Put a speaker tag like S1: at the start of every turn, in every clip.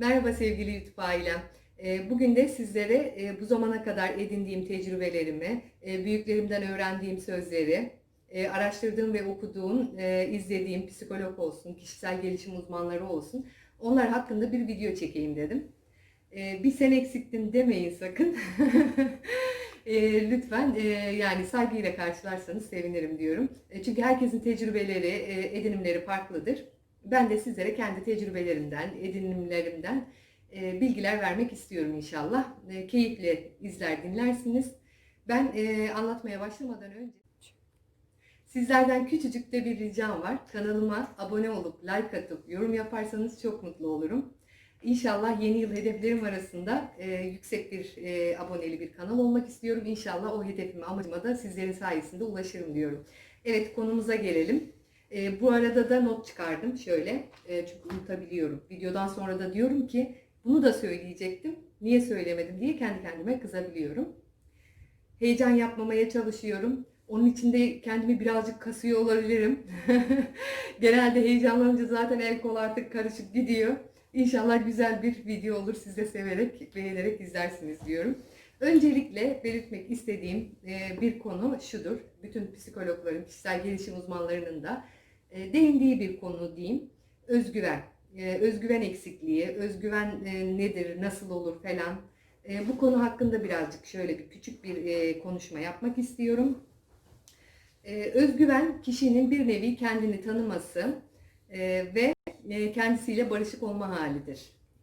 S1: Merhaba sevgili YouTube ailem. Ee, Bugün de sizlere e, bu zamana kadar edindiğim tecrübelerimi, e, büyüklerimden öğrendiğim sözleri, e, araştırdığım ve okuduğum, izlediğim psikolog olsun, kişisel gelişim uzmanları olsun, onlar hakkında bir video çekeyim dedim. Bir sen eksiktin demeyin sakın. Lütfen yani saygıyla karşılarsanız sevinirim diyorum. Çünkü herkesin tecrübeleri, edinimleri farklıdır. Ben de sizlere kendi tecrübelerimden, edinimlerimden e, bilgiler vermek istiyorum inşallah. E, keyifle izler dinlersiniz. Ben e, anlatmaya başlamadan önce sizlerden küçücük de bir ricam var. Kanalıma abone olup like atıp yorum yaparsanız çok mutlu olurum. İnşallah yeni yıl hedeflerim arasında e, yüksek bir e, aboneli bir kanal olmak istiyorum. İnşallah o hedefime, amacıma da sizlerin sayesinde ulaşırım diyorum. Evet konumuza gelelim. E, bu arada da not çıkardım şöyle. E, çünkü unutabiliyorum. Videodan sonra da diyorum ki bunu da söyleyecektim. Niye söylemedim diye kendi kendime kızabiliyorum. Heyecan yapmamaya çalışıyorum. Onun için de kendimi birazcık kasıyor olabilirim. Genelde heyecanlanınca zaten el kol artık karışık gidiyor. İnşallah güzel bir video olur. Siz de severek, beğenerek izlersiniz diyorum. Öncelikle belirtmek istediğim e, bir konu şudur. Bütün psikologların, kişisel gelişim uzmanlarının da e, değindiği bir konu diyeyim. Özgüven. E, Özgüven eksikliği, özgüven e, nedir, nasıl olur falan. E, Bu konu hakkında birazcık şöyle bir küçük bir e, konuşma yapmak istiyorum. E, Özgüven kişinin bir nevi kendini tanıması e, ve e, kendisiyle barışık olma halidir.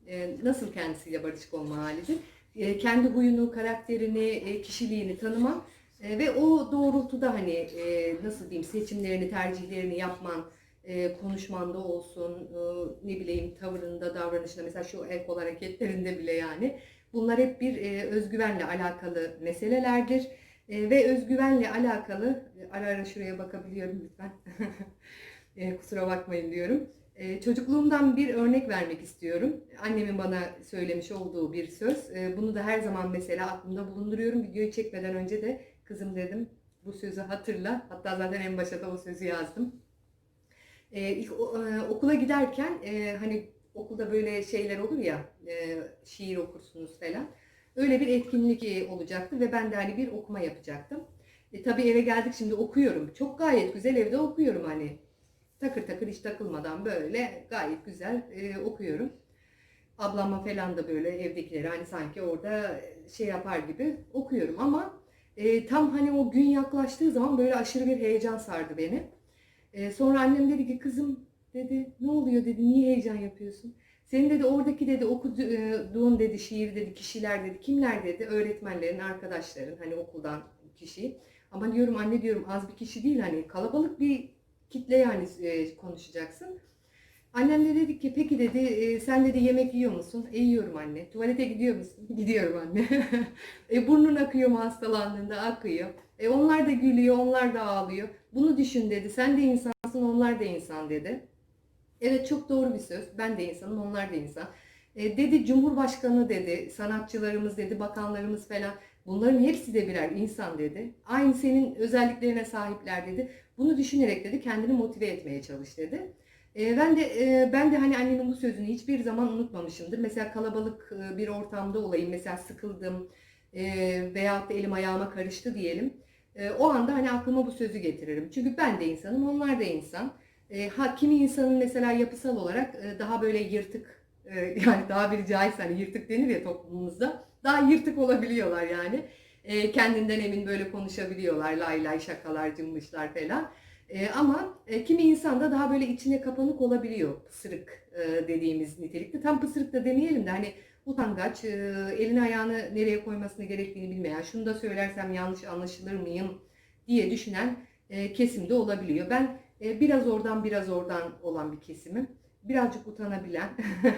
S1: E, Nasıl kendisiyle barışık olma halidir? E, Kendi huyunu, karakterini, e, kişiliğini tanıman e, ve o doğrultuda hani e, nasıl diyeyim seçimlerini, tercihlerini yapman, e, konuşmanda olsun, e, ne bileyim tavırında, davranışında mesela şu el kol hareketlerinde bile yani bunlar hep bir e, özgüvenle alakalı meselelerdir. E, ve özgüvenle alakalı ara ara şuraya bakabiliyorum lütfen. E, kusura bakmayın diyorum. E, çocukluğumdan bir örnek vermek istiyorum. Annemin bana söylemiş olduğu bir söz. E, bunu da her zaman mesela aklımda bulunduruyorum. Videoyu çekmeden önce de kızım dedim bu sözü hatırla. Hatta zaten en başta da o sözü yazdım. E, ilk e, okula giderken e, hani okulda böyle şeyler olur ya e, şiir okursunuz falan. Öyle bir etkinlik e, olacaktı ve ben de hani bir okuma yapacaktım. E, tabii eve geldik şimdi okuyorum. Çok gayet güzel evde okuyorum hani. Takır takır hiç takılmadan böyle gayet güzel e, okuyorum. Ablama falan da böyle evdekileri hani sanki orada şey yapar gibi okuyorum ama e, tam hani o gün yaklaştığı zaman böyle aşırı bir heyecan sardı beni. E, sonra annem dedi ki kızım dedi ne oluyor dedi niye heyecan yapıyorsun? Senin dedi oradaki dedi okuduğun dedi şiir dedi kişiler dedi kimler dedi öğretmenlerin arkadaşların hani okuldan kişi. Ama diyorum anne diyorum az bir kişi değil hani kalabalık bir kitle yani e, konuşacaksın. Annem de dedi ki peki dedi e, sen dedi yemek yiyor musun? E yiyorum anne. Tuvalete gidiyor musun? Gidiyorum anne. e burnun akıyor mu hastalandığında? Akıyor. E onlar da gülüyor, onlar da ağlıyor. Bunu düşün dedi. Sen de insansın, onlar da insan dedi. Evet çok doğru bir söz. Ben de insanım, onlar da insan. E, dedi Cumhurbaşkanı dedi, sanatçılarımız dedi, bakanlarımız falan. Bunların hepsi de birer insan dedi. Aynı senin özelliklerine sahipler dedi. Bunu düşünerek dedi kendini motive etmeye çalış dedi. E, ben de e, ben de hani annemin bu sözünü hiçbir zaman unutmamışımdır. Mesela kalabalık e, bir ortamda olayım, mesela sıkıldım e, veyahut da elim ayağıma karıştı diyelim. E, o anda hani aklıma bu sözü getiririm. Çünkü ben de insanım, onlar da insan. Ha, kimi insanın mesela yapısal olarak daha böyle yırtık, yani daha bir caizse hani yırtık denir ya toplumumuzda. Daha yırtık olabiliyorlar yani. Kendinden emin böyle konuşabiliyorlar, lay lay şakalar, cımbışlar falan. E, ama e, kimi insan da daha böyle içine kapanık olabiliyor. Pısırık e, dediğimiz nitelikte. Tam pısırık da demeyelim de hani utangaç, e, elini ayağını nereye koymasını gerektiğini bilmeyen, şunu da söylersem yanlış anlaşılır mıyım diye düşünen e, kesimde olabiliyor. Ben e, biraz oradan biraz oradan olan bir kesimim. Birazcık utanabilen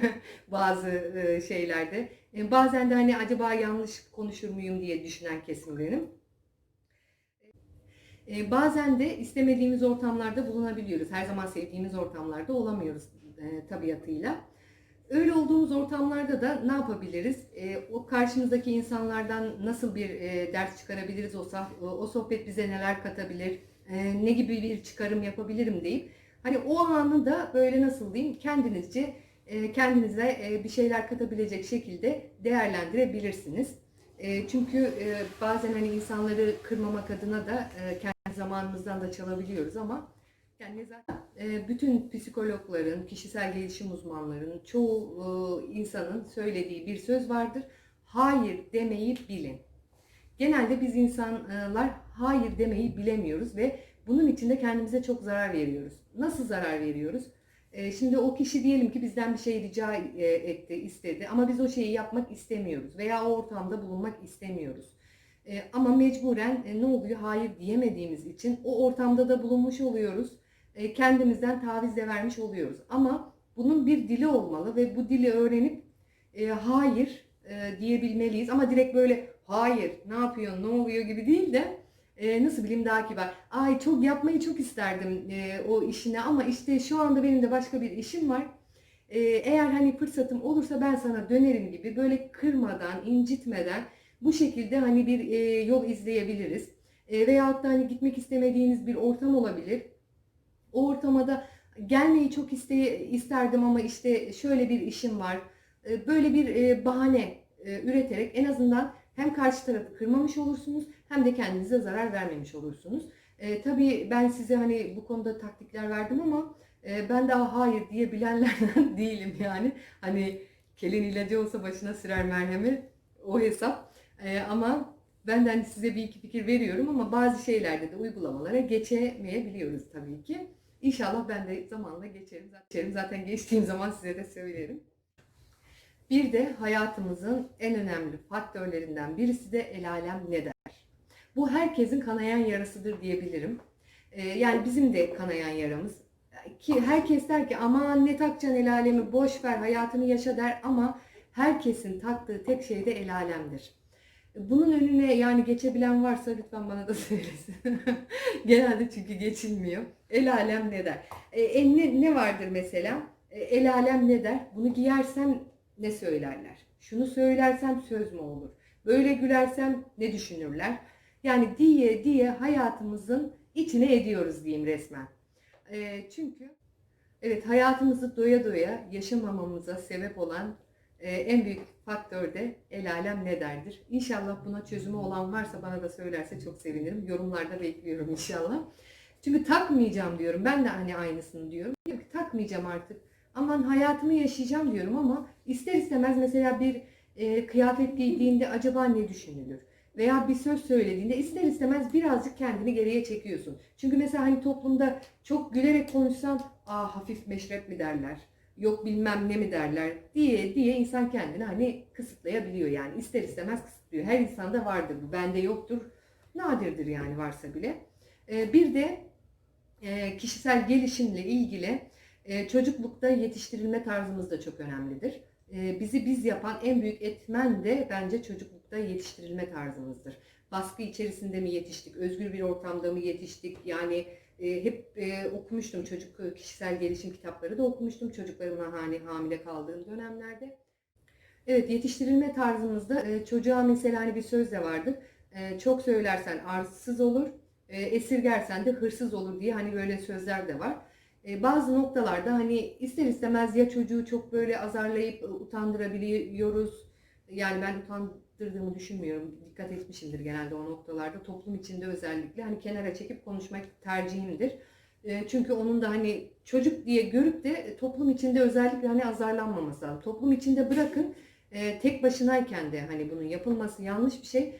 S1: bazı e, şeylerde. E, bazen de hani acaba yanlış konuşur muyum diye düşünen kesimlerim. E, bazen de istemediğimiz ortamlarda bulunabiliyoruz. Her zaman sevdiğimiz ortamlarda olamıyoruz e, tabiatıyla. Öyle olduğumuz ortamlarda da ne yapabiliriz? E, o karşımızdaki insanlardan nasıl bir e, ders çıkarabiliriz? O, o sohbet bize neler katabilir? Ne gibi bir çıkarım yapabilirim deyip hani o anı da böyle nasıl diyeyim kendinizce kendinize bir şeyler katabilecek şekilde değerlendirebilirsiniz. E, çünkü e, bazen hani insanları kırmamak adına da e, kendi zamanımızdan da çalabiliyoruz ama yani zaten e, bütün psikologların, kişisel gelişim uzmanlarının, çoğu insanın söylediği bir söz vardır. Hayır demeyi bilin. Genelde biz insanlar hayır demeyi bilemiyoruz ve bunun için de kendimize çok zarar veriyoruz. Nasıl zarar veriyoruz? E, Şimdi o kişi diyelim ki bizden bir şey rica e, etti, istedi ama biz o şeyi yapmak istemiyoruz veya o ortamda bulunmak istemiyoruz. E, Ama mecburen e, ne oluyor? Hayır diyemediğimiz için o ortamda da bulunmuş oluyoruz. E, Kendimizden taviz de vermiş oluyoruz. Ama bunun bir dili olmalı ve bu dili öğrenip e, hayır diyebilmeliyiz. Ama direkt böyle hayır ne yapıyorsun ne oluyor gibi değil de e, nasıl bileyim daha kibar. Ay çok yapmayı çok isterdim e, o işine ama işte şu anda benim de başka bir işim var. E, eğer hani fırsatım olursa ben sana dönerim gibi böyle kırmadan, incitmeden bu şekilde hani bir e, yol izleyebiliriz. E, veyahut da hani gitmek istemediğiniz bir ortam olabilir. O ortama da gelmeyi çok iste, isterdim ama işte şöyle bir işim var. E, böyle bir e, bahane e, üreterek en azından hem karşı tarafı kırmamış olursunuz hem de kendinize zarar vermemiş olursunuz. E, tabii ben size hani bu konuda taktikler verdim ama e, ben daha hayır diyebilenlerden değilim yani. Hani kelin ilacı olsa başına sürer merhemi o hesap. E, ama benden size bir iki fikir veriyorum ama bazı şeylerde de uygulamalara geçemeyebiliyoruz tabii ki. İnşallah ben de zamanla geçerim. Zaten geçtiğim zaman size de söylerim. Bir de hayatımızın en önemli faktörlerinden birisi de el alem ne der. Bu herkesin kanayan yarasıdır diyebilirim. Ee, yani bizim de kanayan yaramız. Ki herkes der ki aman ne takacaksın el alemi boş ver hayatını yaşa der ama herkesin taktığı tek şey de el alemdir. Bunun önüne yani geçebilen varsa lütfen bana da söylesin. Genelde çünkü geçilmiyor. El alem ne der? E, e, ne, ne vardır mesela? E, el alem ne der? Bunu giyersem ne söylerler? Şunu söylersem söz mü olur? Böyle gülersem ne düşünürler? Yani diye diye hayatımızın içine ediyoruz diyeyim resmen. E, çünkü evet hayatımızı doya doya yaşamamamıza sebep olan e, en büyük faktör de el alem ne derdir. İnşallah buna çözümü olan varsa bana da söylerse çok sevinirim. Yorumlarda bekliyorum inşallah. Çünkü takmayacağım diyorum. Ben de hani aynısını diyorum. Diyorum takmayacağım artık. Aman hayatımı yaşayacağım diyorum ama ister istemez mesela bir e, kıyafet giydiğinde acaba ne düşünülür? Veya bir söz söylediğinde ister istemez birazcık kendini geriye çekiyorsun. Çünkü mesela hani toplumda çok gülerek konuşsan aa hafif meşrep mi derler? Yok bilmem ne mi derler diye diye insan kendini hani kısıtlayabiliyor yani ister istemez kısıtlıyor. Her insanda vardır bu. Bende yoktur. Nadirdir yani varsa bile. E, bir de e, kişisel gelişimle ilgili e, çocuklukta yetiştirilme tarzımız da çok önemlidir. E, bizi biz yapan en büyük etmen de bence çocuklukta yetiştirilme tarzımızdır. Baskı içerisinde mi yetiştik, özgür bir ortamda mı yetiştik? Yani e, hep e, okumuştum çocuk e, kişisel gelişim kitapları da okumuştum çocuklarımla hani hamile kaldığım dönemlerde. Evet yetiştirilme tarzımızda çocuğa mesela hani bir söz de vardır. Çok söylersen arsız olur, esirgersen de hırsız olur diye hani böyle sözler de var. E, bazı noktalarda hani ister istemez ya çocuğu çok böyle azarlayıp e, utandırabiliyoruz. Yani ben utandırdığımı düşünmüyorum. Dikkat etmişimdir genelde o noktalarda. Toplum içinde özellikle hani kenara çekip konuşmak tercihimdir. E, Çünkü onun da hani çocuk diye görüp de toplum içinde özellikle hani azarlanmaması lazım. Toplum içinde bırakın tek başınayken de hani bunun yapılması yanlış bir şey.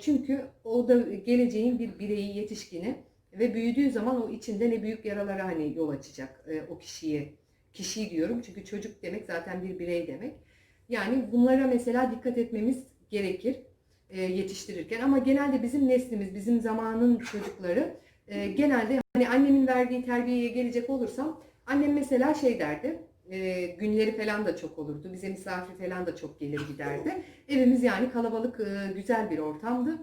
S1: Çünkü o da geleceğin bir bireyi, yetişkini ve büyüdüğü zaman o içinde ne büyük yaralara hani yol açacak e, o kişiye. Kişiyi diyorum çünkü çocuk demek zaten bir birey demek. Yani bunlara mesela dikkat etmemiz gerekir e, yetiştirirken. Ama genelde bizim neslimiz, bizim zamanın çocukları e, genelde hani annemin verdiği terbiyeye gelecek olursam annem mesela şey derdi. e, günleri falan da çok olurdu. Bize misafir falan da çok gelir giderdi. Evimiz yani kalabalık, e, güzel bir ortamdı.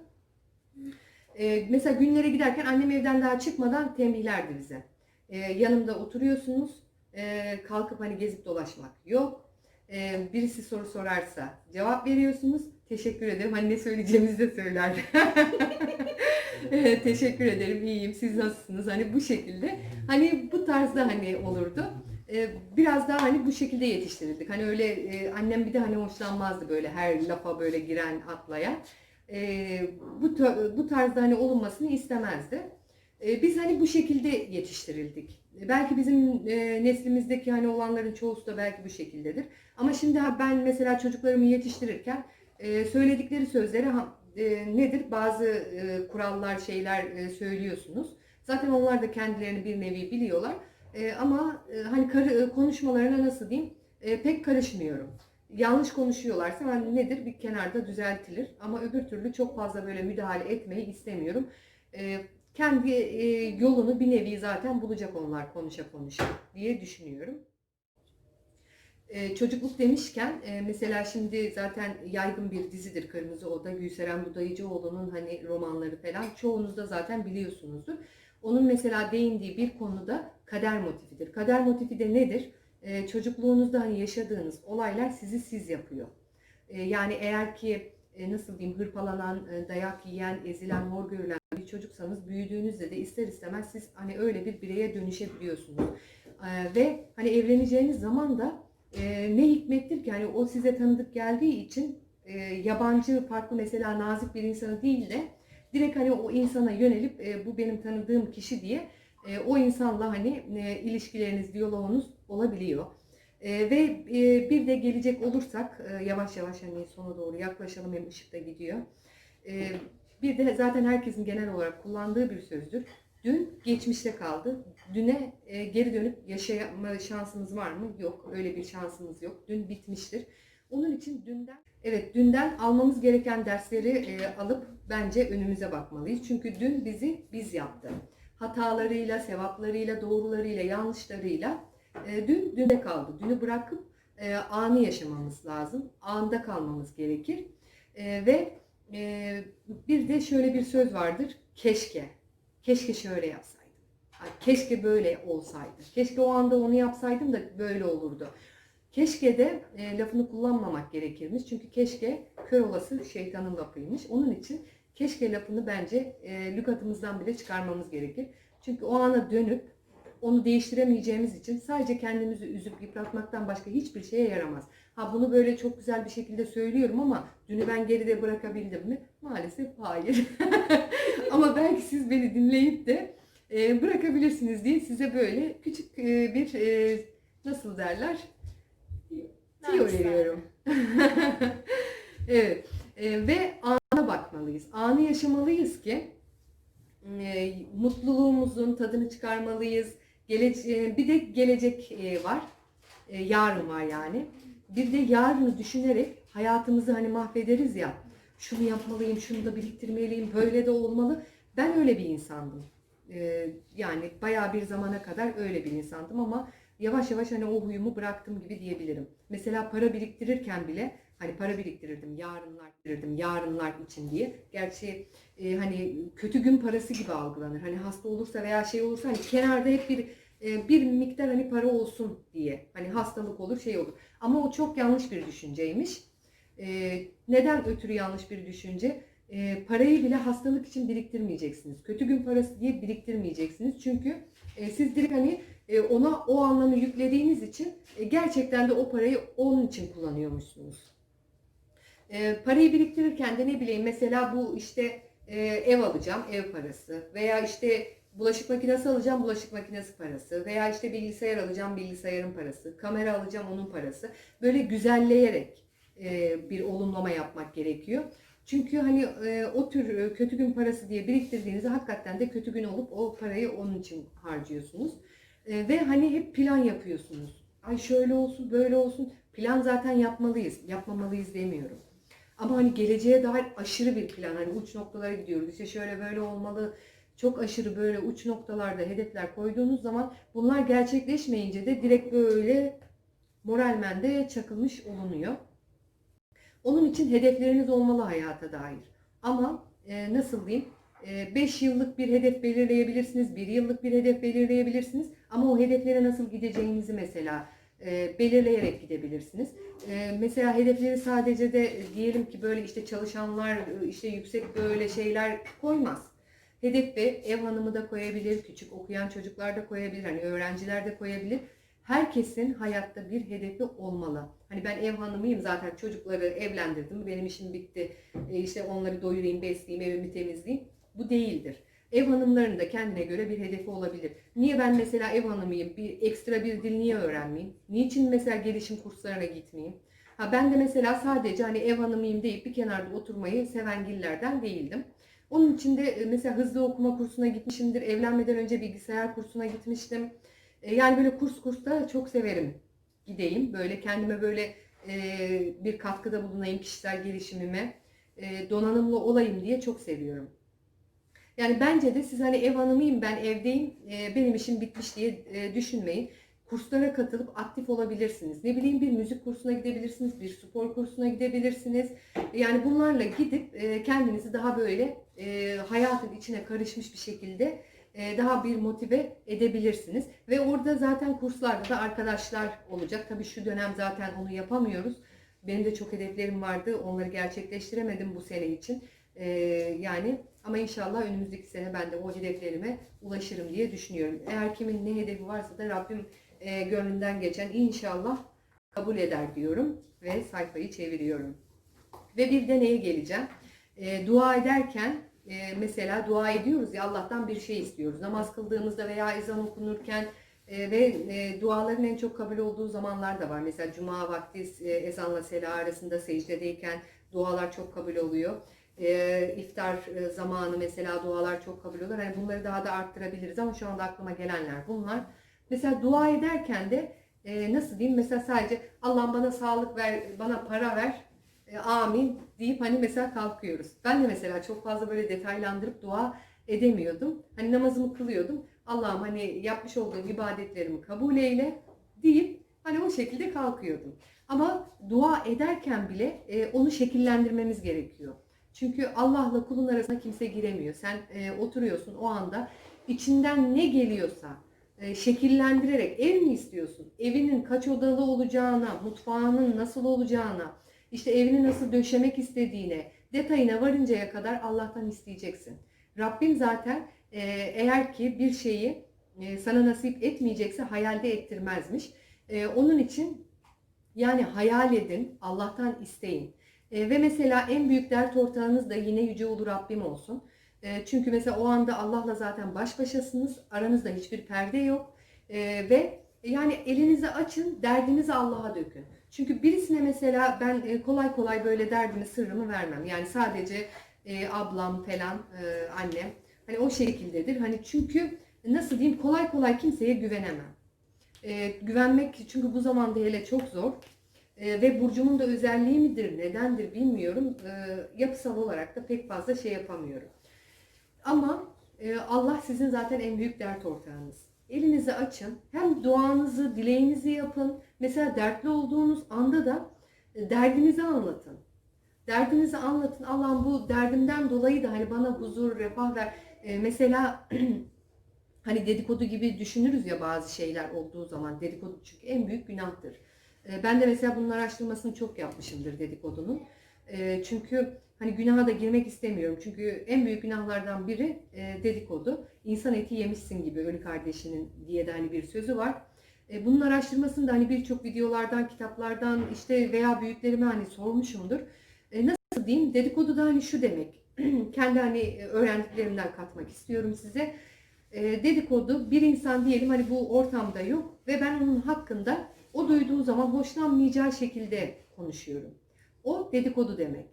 S1: E, mesela günlere giderken annem evden daha çıkmadan tembihlerdi bize. E, yanımda oturuyorsunuz. E, kalkıp hani gezip dolaşmak yok. E, birisi soru sorarsa cevap veriyorsunuz. Teşekkür ederim. Hani ne söyleyeceğimizi de söyler. Evet, teşekkür ederim. İyiyim. Siz nasılsınız? Hani bu şekilde. Hani bu tarzda hani olurdu. e, biraz daha hani bu şekilde yetiştirildik. Hani öyle e, annem bir de hani hoşlanmazdı böyle her lafa böyle giren atlayan. E, bu bu tarzda hani olunmasını istemezdi. E, biz hani bu şekilde yetiştirildik. E, Belki bizim e, neslimizdeki hani olanların çoğusu da belki bu şekildedir. Ama şimdi ben mesela çocuklarımı yetiştirirken e, söyledikleri sözlere ha- e, nedir? Bazı e, kurallar, şeyler e, söylüyorsunuz. Zaten onlar da kendilerini bir nevi biliyorlar. E, ama e, hani karı- konuşmalarına nasıl diyeyim? E, pek karışmıyorum. Yanlış konuşuyorlarsa hani nedir? Bir kenarda düzeltilir. Ama öbür türlü çok fazla böyle müdahale etmeyi istemiyorum. E, kendi e, yolunu bir nevi zaten bulacak onlar konuşa konuşa diye düşünüyorum. E, çocukluk demişken e, mesela şimdi zaten yaygın bir dizidir Kırmızı Oda. Gülseren Budayıcıoğlu'nun hani romanları falan çoğunuz da zaten biliyorsunuzdur. Onun mesela değindiği bir konuda kader motifidir. Kader motifi de nedir? E, çocukluğunuzda hani yaşadığınız olaylar sizi siz yapıyor. E, yani eğer ki e, nasıl diyeyim hırpalanan, e, dayak yiyen, ezilen, hor görülen bir çocuksanız büyüdüğünüzde de ister istemez siz hani öyle bir bireye dönüşebiliyorsunuz. E, ve hani evleneceğiniz zaman da e, ne hikmettir ki hani o size tanıdık geldiği için yabancı farklı mesela nazik bir insanı değil de direkt hani o insana yönelip bu benim tanıdığım kişi diye e, o insanla hani e, ilişkileriniz, diyaloğunuz olabiliyor. E, ve e, bir de gelecek olursak e, yavaş yavaş hani sona doğru yaklaşalım hem ışık da gidiyor. E, bir de zaten herkesin genel olarak kullandığı bir sözdür. Dün geçmişte kaldı. Düne e, geri dönüp yaşama şansımız var mı? Yok. Öyle bir şansımız yok. Dün bitmiştir. Onun için dünden evet dünden almamız gereken dersleri e, alıp bence önümüze bakmalıyız. Çünkü dün bizi biz yaptı. Hatalarıyla, sevaplarıyla, doğrularıyla, yanlışlarıyla e, dün dünde kaldı. Dünü bırakıp e, anı yaşamamız lazım. Anda kalmamız gerekir. E, ve e, bir de şöyle bir söz vardır. Keşke. Keşke şöyle yapsaydım. Ay, Keşke böyle olsaydı. Keşke o anda onu yapsaydım da böyle olurdu. Keşke de e, lafını kullanmamak gerekirmiş. Çünkü keşke kör olası şeytanın lafıymış. Onun için keşke lafını bence e, lügatımızdan bile çıkarmamız gerekir. Çünkü o ana dönüp onu değiştiremeyeceğimiz için sadece kendimizi üzüp yıpratmaktan başka hiçbir şeye yaramaz. Ha bunu böyle çok güzel bir şekilde söylüyorum ama dünü ben geride bırakabildim mi? Maalesef hayır. ama belki siz beni dinleyip de e, bırakabilirsiniz diye size böyle küçük e, bir e, nasıl derler? Tiyo veriyorum. evet. E, ve ana bakmalıyız. Anı yaşamalıyız ki e, mutluluğumuzun tadını çıkarmalıyız. Gelece- bir de gelecek e, var. E, yarın var yani. Bir de yarını düşünerek hayatımızı hani mahvederiz ya. Şunu yapmalıyım, şunu da biriktirmeliyim, böyle de olmalı. Ben öyle bir insandım. E, yani bayağı bir zamana kadar öyle bir insandım ama yavaş yavaş hani o huyumu bıraktım gibi diyebilirim. Mesela para biriktirirken bile hani para biriktirirdim, yarınlar biriktirirdim, yarınlar için diye. Gerçi e, hani kötü gün parası gibi algılanır. Hani hasta olursa veya şey olursa hani kenarda hep bir e, bir miktar hani para olsun diye. Hani hastalık olur, şey olur. Ama o çok yanlış bir düşünceymiş. E, neden ötürü yanlış bir düşünce? E, parayı bile hastalık için biriktirmeyeceksiniz. Kötü gün parası diye biriktirmeyeceksiniz. Çünkü e, siz direkt hani e, ona o anlamı yüklediğiniz için e, gerçekten de o parayı onun için kullanıyormuşsunuz. E, parayı biriktirirken de ne bileyim mesela bu işte e, ev alacağım ev parası veya işte bulaşık makinesi alacağım bulaşık makinesi parası veya işte bilgisayar alacağım bilgisayarın parası, kamera alacağım onun parası. Böyle güzelleyerek e, bir olumlama yapmak gerekiyor. Çünkü hani e, o tür e, kötü gün parası diye biriktirdiğinizde hakikaten de kötü gün olup o parayı onun için harcıyorsunuz. E, ve hani hep plan yapıyorsunuz. Ay şöyle olsun, böyle olsun. Plan zaten yapmalıyız. Yapmamalıyız demiyorum. Ama hani geleceğe dair aşırı bir plan. Hani uç noktalara gidiyoruz. İşte şöyle böyle olmalı. Çok aşırı böyle uç noktalarda hedefler koyduğunuz zaman bunlar gerçekleşmeyince de direkt böyle moralmen de çakılmış olunuyor. Onun için hedefleriniz olmalı hayata dair. Ama e, nasıl diyeyim? 5 yıllık bir hedef belirleyebilirsiniz, 1 yıllık bir hedef belirleyebilirsiniz. Ama o hedeflere nasıl gideceğinizi mesela e, belirleyerek gidebilirsiniz. E, mesela hedefleri sadece de e, diyelim ki böyle işte çalışanlar işte yüksek böyle şeyler koymaz. Hedef ve ev hanımı da koyabilir, küçük okuyan çocuklar da koyabilir, hani öğrenciler de koyabilir. Herkesin hayatta bir hedefi olmalı. Hani ben ev hanımıyım zaten çocukları evlendirdim. Benim işim bitti. E, işte onları doyurayım, besleyeyim, evimi temizleyeyim. Bu değildir. Ev hanımlarının da kendine göre bir hedefi olabilir. Niye ben mesela ev hanımıyım, bir ekstra bir dil niye öğrenmeyeyim? Niçin mesela gelişim kurslarına gitmeyeyim? Ha ben de mesela sadece hani ev hanımıyım deyip bir kenarda oturmayı seven gillerden değildim. Onun için de e, mesela hızlı okuma kursuna gitmişimdir. Evlenmeden önce bilgisayar kursuna gitmiştim. E, Yani böyle kurs kursta çok severim. Gideyim böyle kendime böyle e, bir katkıda bulunayım kişisel gelişimime. Donanımlı olayım diye çok seviyorum. Yani bence de siz hani ev hanımıyım ben evdeyim e, benim işim bitmiş diye e, düşünmeyin. Kurslara katılıp aktif olabilirsiniz. Ne bileyim bir müzik kursuna gidebilirsiniz, bir spor kursuna gidebilirsiniz. Yani bunlarla gidip e, kendinizi daha böyle e, hayatın içine karışmış bir şekilde e, daha bir motive edebilirsiniz. Ve orada zaten kurslarda da arkadaşlar olacak. Tabii şu dönem zaten onu yapamıyoruz. Benim de çok hedeflerim vardı. Onları gerçekleştiremedim bu sene için. E, yani ama inşallah önümüzdeki sene ben de o hedeflerime ulaşırım diye düşünüyorum. Eğer kimin ne hedefi varsa da Rabbim e, gönlünden geçen inşallah kabul eder diyorum ve sayfayı çeviriyorum. Ve bir de neye geleceğim? E, dua ederken e, mesela dua ediyoruz ya Allah'tan bir şey istiyoruz. Namaz kıldığımızda veya ezan okunurken e, ve e, duaların en çok kabul olduğu zamanlar da var. Mesela cuma vakti e, ezanla sela arasında secdedeyken dualar çok kabul oluyor. E, iftar e, zamanı mesela dualar çok kabul olur. Hani bunları daha da arttırabiliriz ama şu anda aklıma gelenler bunlar. Mesela dua ederken de e, nasıl diyeyim mesela sadece Allah'ım bana sağlık ver, bana para ver, e, amin deyip hani mesela kalkıyoruz. Ben de mesela çok fazla böyle detaylandırıp dua edemiyordum. Hani namazımı kılıyordum. Allah'ım hani yapmış olduğum ibadetlerimi kabul eyle deyip hani o şekilde kalkıyordum. Ama dua ederken bile e, onu şekillendirmemiz gerekiyor. Çünkü Allah'la kulun arasına kimse giremiyor. Sen e, oturuyorsun o anda içinden ne geliyorsa e, şekillendirerek ev mi istiyorsun? Evinin kaç odalı olacağına, mutfağının nasıl olacağına, işte evini nasıl döşemek istediğine, detayına varıncaya kadar Allah'tan isteyeceksin. Rabbim zaten e, eğer ki bir şeyi e, sana nasip etmeyecekse hayalde ettirmezmiş. E, onun için yani hayal edin, Allah'tan isteyin. E, ve mesela en büyük dert ortağınız da yine Yüce Ulu Rabbim olsun. E, çünkü mesela o anda Allah'la zaten baş başasınız. Aranızda hiçbir perde yok. E, ve yani elinizi açın, derdinizi Allah'a dökün. Çünkü birisine mesela ben e, kolay kolay böyle derdimi, sırrımı vermem. Yani sadece e, ablam falan, e, annem. Hani o şekildedir. Hani çünkü nasıl diyeyim kolay kolay kimseye güvenemem. E, güvenmek çünkü bu zamanda hele çok zor. E, ve burcumun da özelliği midir, nedendir bilmiyorum. E, yapısal olarak da pek fazla şey yapamıyorum. Ama e, Allah sizin zaten en büyük dert ortağınız. Elinizi açın. Hem duanızı, dileğinizi yapın. Mesela dertli olduğunuz anda da e, derdinizi anlatın. Derdinizi anlatın. Allah'ım bu derdimden dolayı da hani bana huzur, refah ver. E, mesela hani dedikodu gibi düşünürüz ya bazı şeyler olduğu zaman. Dedikodu çünkü en büyük günahtır. E, ben de mesela bunun araştırmasını çok yapmışımdır dedikodunun. E, çünkü hani günaha da girmek istemiyorum. Çünkü en büyük günahlardan biri e, dedikodu. İnsan eti yemişsin gibi ölü kardeşinin diye de hani bir sözü var. E, bunun araştırmasını da hani birçok videolardan, kitaplardan işte veya büyüklerime hani sormuşumdur. E, nasıl diyeyim? Dedikodu da hani şu demek. Kendi hani öğrendiklerimden katmak istiyorum size. Dedikodu bir insan diyelim hani bu ortamda yok ve ben onun hakkında o duyduğu zaman hoşlanmayacağı şekilde konuşuyorum. O dedikodu demek.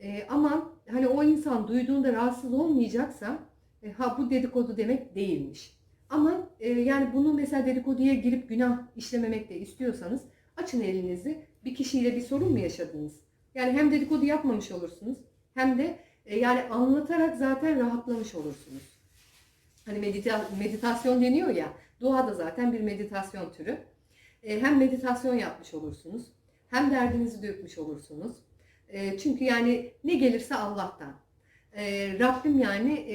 S1: E, ama hani o insan duyduğunda rahatsız olmayacaksa e, ha bu dedikodu demek değilmiş. Ama e, yani bunu mesela dedikoduya girip günah işlememek de istiyorsanız açın elinizi. Bir kişiyle bir sorun mu yaşadınız? Yani hem dedikodu yapmamış olursunuz hem de e, yani anlatarak zaten rahatlamış olursunuz. Hani medita meditasyon deniyor ya, dua da zaten bir meditasyon türü. E, hem meditasyon yapmış olursunuz, hem derdinizi dökmüş olursunuz. E, çünkü yani ne gelirse Allah'tan. E, Rabbim yani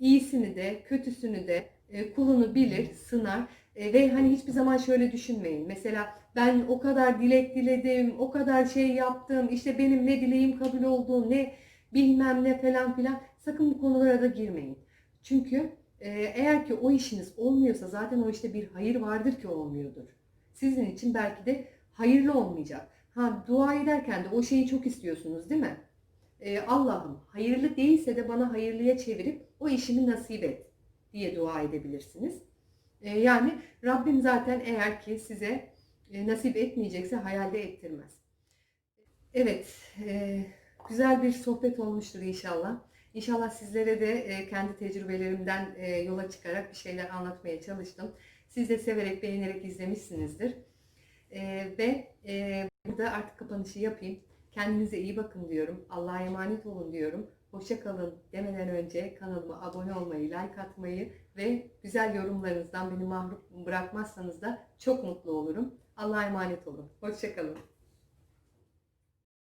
S1: iyisini de, kötüsünü de kulunu bilir, sınar. Ve hani hiçbir zaman şöyle düşünmeyin. Mesela ben o kadar dilek diledim, o kadar şey yaptım, işte benim ne dileğim kabul oldu, ne bilmem ne falan filan. Sakın bu konulara da girmeyin. Çünkü Ee, eğer ki o işiniz olmuyorsa zaten o işte bir hayır vardır ki olmuyordur. Sizin için belki de hayırlı olmayacak. Ha dua ederken de o şeyi çok istiyorsunuz değil mi? Ee, Allah'ım hayırlı değilse de bana hayırlıya çevirip o işimi nasip et diye dua edebilirsiniz. Ee, yani Rabbim zaten eğer ki size e, nasip etmeyecekse hayalde ettirmez. Evet, e, güzel bir sohbet olmuştur inşallah. İnşallah sizlere de e, kendi tecrübelerimden e, yola çıkarak bir şeyler anlatmaya çalıştım. Siz de severek, beğenerek izlemişsinizdir. E, ve burada artık kapanışı yapayım. Kendinize iyi bakın diyorum. Allah'a emanet olun diyorum. Hoşça kalın demeden önce kanalıma abone olmayı, like atmayı ve güzel yorumlarınızdan beni mahrum bırakmazsanız da çok mutlu olurum. Allah'a emanet olun. Hoşça kalın.